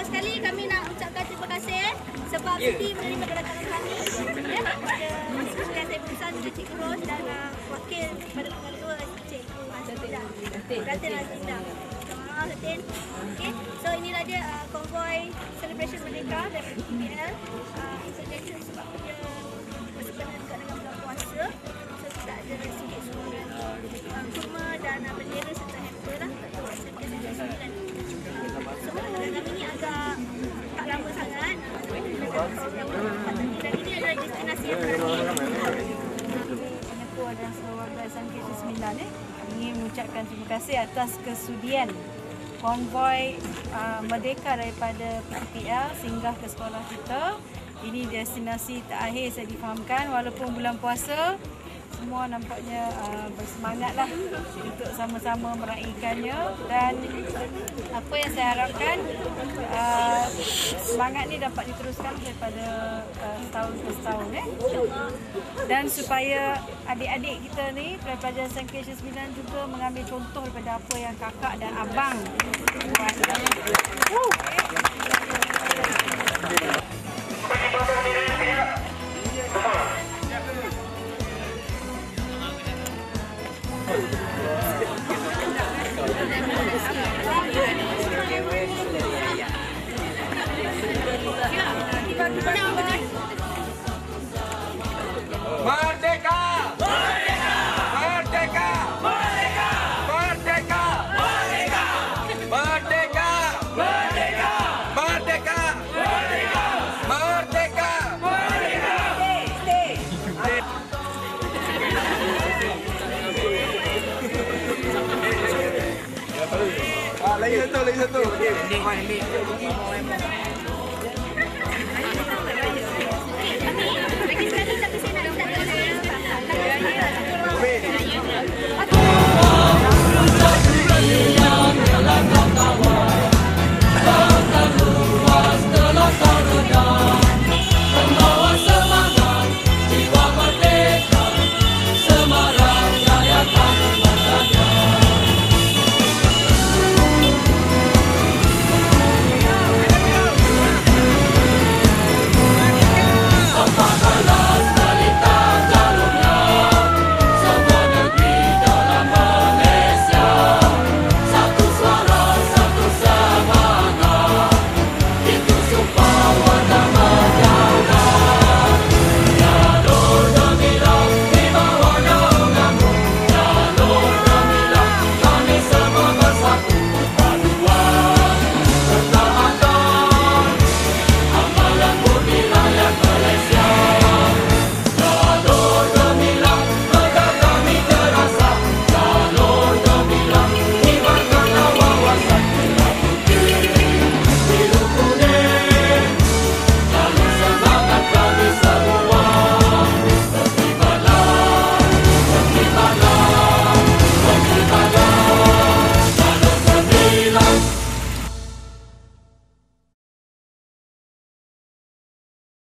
first sekali kami nak ucapkan terima kasih sebab Siti menerima kedatangan kami. Ya, pada Sekretaris saya Perusahaan juga Cik Ros dan uh, wakil pada pengetua Cik Aziza. Datin Aziza. Ah, Datin. Okay, so inilah dia uh, konvoi celebration merdeka daripada PPL. Uh, introduction sebab dia bersebenar juga dengan bulan puasa. So kita ada sikit sumbangan Dan ini adalah destinasi yang terakhir. Pengetua dan sekeluarga SMK 9 ingin mengucapkan terima kasih atas kesudian konvoi uh, merdeka daripada PPL singgah ke sekolah kita. Ini destinasi terakhir saya difahamkan walaupun bulan puasa semua nampaknya uh, bersemangatlah untuk sama-sama meraihkannya. Dan apa yang saya harapkan uh, semangat ni dapat diteruskan daripada uh, setahun ke setahun eh. Dan supaya adik-adik kita ni pelajar Sangkesha 9 juga mengambil contoh daripada apa yang kakak dan abang buat. Uh, すげえ!你先到，你先到，我接你。你快点。